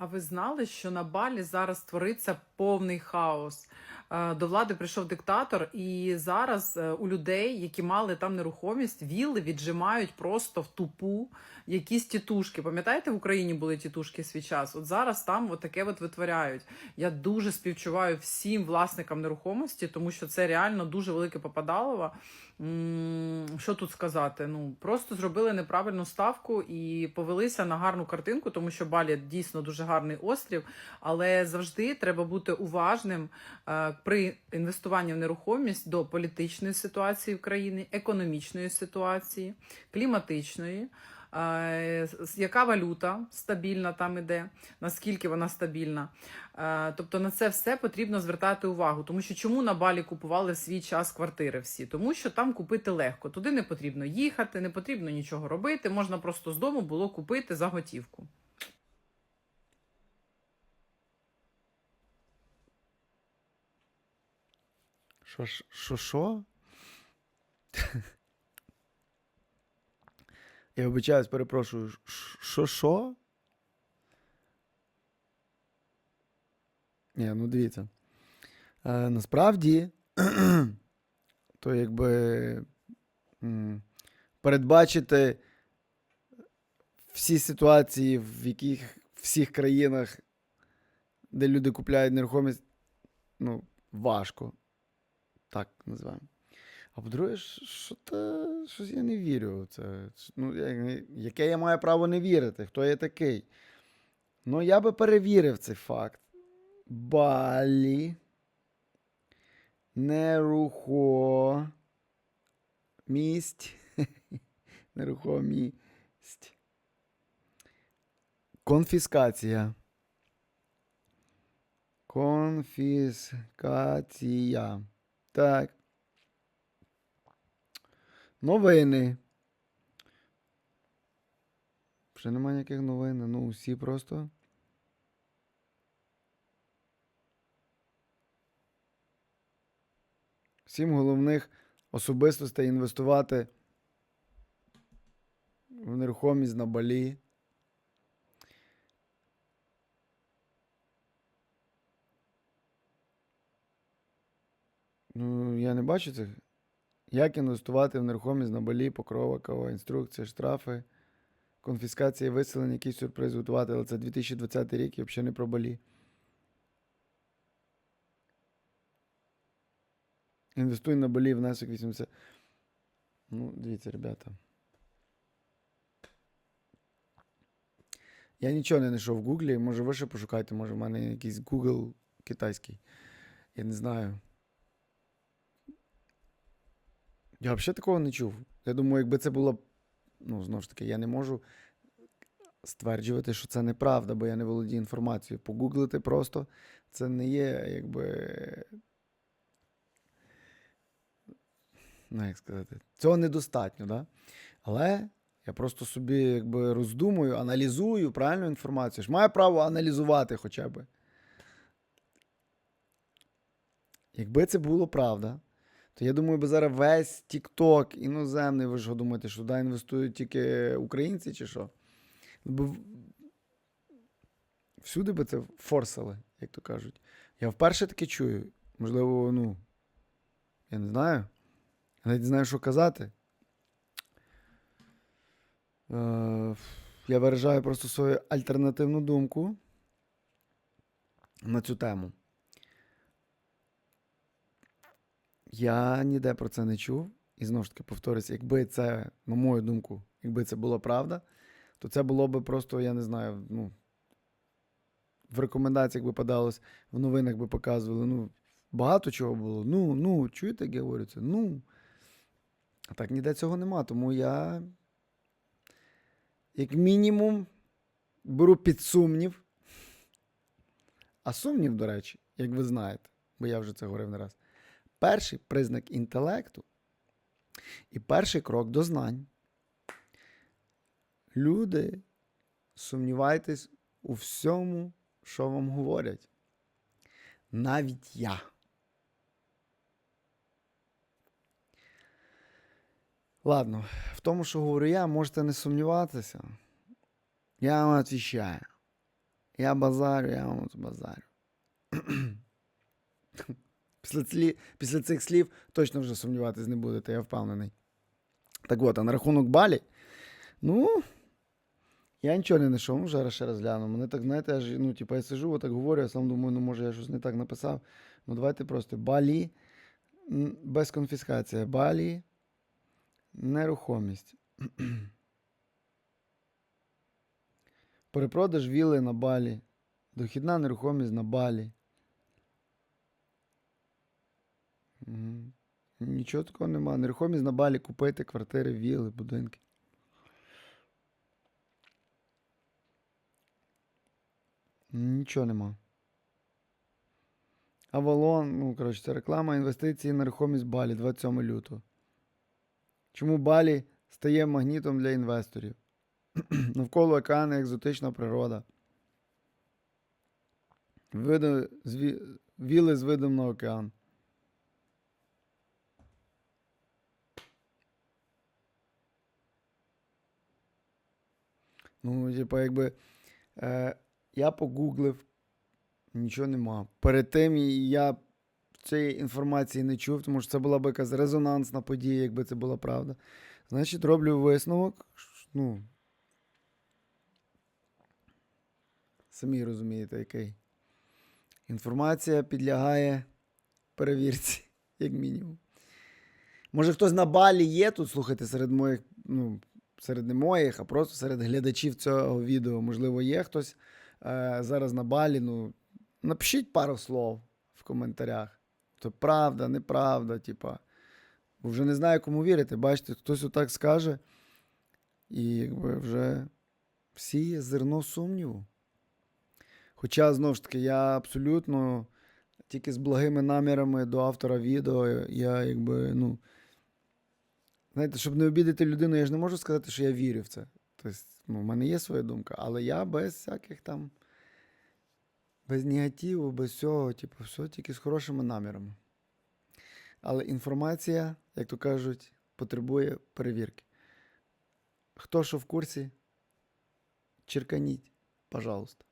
А ви знали, що на Балі зараз твориться повний хаос? Е, До влади прийшов диктатор, і зараз е, у людей, які мали там нерухомість, вілли віджимають просто в тупу якісь тітушки. Пам'ятаєте, в Україні були тітушки свій час? От зараз там таке от витворяють. Я дуже співчуваю всім власникам нерухомості, тому що це реально дуже велике попадалово. Що тут сказати? Ну просто зробили неправильну ставку і повелися на гарну картинку, тому що Балі дійсно дуже гарний острів, але завжди треба бути уважним е, при інвестуванні в нерухомість до політичної ситуації в країні, економічної ситуації, кліматичної. е, Яка валюта стабільна там іде, наскільки вона стабільна? Е, Тобто на це все потрібно звертати увагу. Тому що чому на Балі купували в свій час квартири всі? Тому що там купити легко. Туди не потрібно їхати, не потрібно нічого робити. Можна просто з дому було купити за готівку. Що що? що? Я вибачаюсь, перепрошую. Що що? Ні, ну дивіться. Е, насправді, то якби передбачити всі ситуації, в яких всіх країнах, де люди купляють нерухомість, ну, важко. Так називаємо. А по-друге, що то щось я не вірю це. Ну, яке я маю право не вірити? Хто я такий? Ну, я би перевірив цей факт. Балі. Нерухомість. Нерухомість. Конфіскація. Конфіскація. Так. Новини. Вже немає ніяких новин. Ну, усі просто. Сім головних особистостей інвестувати в нерухомість на Балі. Ну, я не бачу цих. Як інвестувати в нерухомість на Балі, Покрова, Кава, інструкція, штрафи, конфіскація, виселення, який сюрприз готувати, але це 2020 рік і взагалі не про Балі. Інвестуй на Балі, внесок 80. Ну, дивіться, ребята. Я нічого не знайшов в Гуглі. Може, ви ще пошукайте, може, в мене якийсь Google китайський. Я не знаю. Я взагалі такого не чув. Я думаю, якби це було. Ну, знову ж таки, я не можу стверджувати, що це неправда, бо я не володію інформацією. Погуглити просто це не є, якби. Ну, як сказати, цього недостатньо, да? Але я просто собі якби роздумую, аналізую правильну інформацію. Ж маю право аналізувати хоча б. Якби це було правда, то я думаю, би зараз весь TikTok іноземний, ви ж думаєте, що туди інвестують тільки українці чи що? Бо всюди би це форсили, як то кажуть. Я вперше таке чую. Можливо, ну, я не знаю. Я навіть не знаю, що казати. Е, я виражаю просто свою альтернативну думку на цю тему. Я ніде про це не чув. І знову ж таки повторюсь, якби це, на мою думку, якби це була правда, то це було би просто, я не знаю, ну, в рекомендаціях би подалось, в новинах би показували. Ну, багато чого було. Ну, ну, чуєте, як я говорю це? Ну. А так ніде цього нема. Тому я, як мінімум, беру під сумнів. А сумнів, до речі, як ви знаєте, бо я вже це говорив не раз. Перший признак інтелекту і перший крок до знань. Люди, сумнівайтесь у всьому, що вам говорять. Навіть я. Ладно, в тому, що говорю я, можете не сумніватися. Я вам відповідаю. Я базарю, я вам базарю. після, ці, після цих слів точно вже сумніватись не будете, я впевнений. Так от, а на рахунок балі, ну. Я нічого не знайшов, ну, зараз ще раз гляну. Мене так, знаєте, аж, ну, типу, я сижу, отак говорю, я сам думаю, ну, може, я щось не так написав. Ну, давайте просто Балі без конфіскації. Балі нерухомість. Перепродаж віли на Балі. Дохідна нерухомість на Балі. Нічого такого нема. Нерухомість на Балі купити квартири, віли, будинки. Нічого нема. Авалон, ну, коротше, це реклама інвестиції нерухомість Балі 27 лютого. Чому Балі стає магнітом для інвесторів? Навколо океану екзотична природа. Види, зві, віли з видом на океан. Ну, типа, якби. Е, я погуглив, нічого нема. Перед тим я цієї інформації не чув, тому що це була б якась резонансна подія, якби це була правда. Значить, роблю висновок. Ну, самі розумієте, який. Інформація підлягає перевірці, як мінімум. Може, хтось на балі є тут, слухайте, серед моїх, ну, серед не моїх, а просто серед глядачів цього відео. Можливо, є хтось е, зараз на балі. Ну, напишіть пару слов в коментарях. То правда, неправда, типа. Бо вже не знаю, кому вірити. Бачите, хтось отак скаже, і якби вже всі зерно сумніву. Хоча, знову ж таки, я абсолютно тільки з благими намірами до автора відео, я якби, ну. Знаєте, щоб не обідати людину, я ж не можу сказати, що я вірю в це. Тобто, ну, в мене є своя думка, але я без всяких там. Без негативу, без всього, типу, все тільки з хорошими намірами. Але інформація, як то кажуть, потребує перевірки. Хто що в курсі, черканіть, пожалуйста.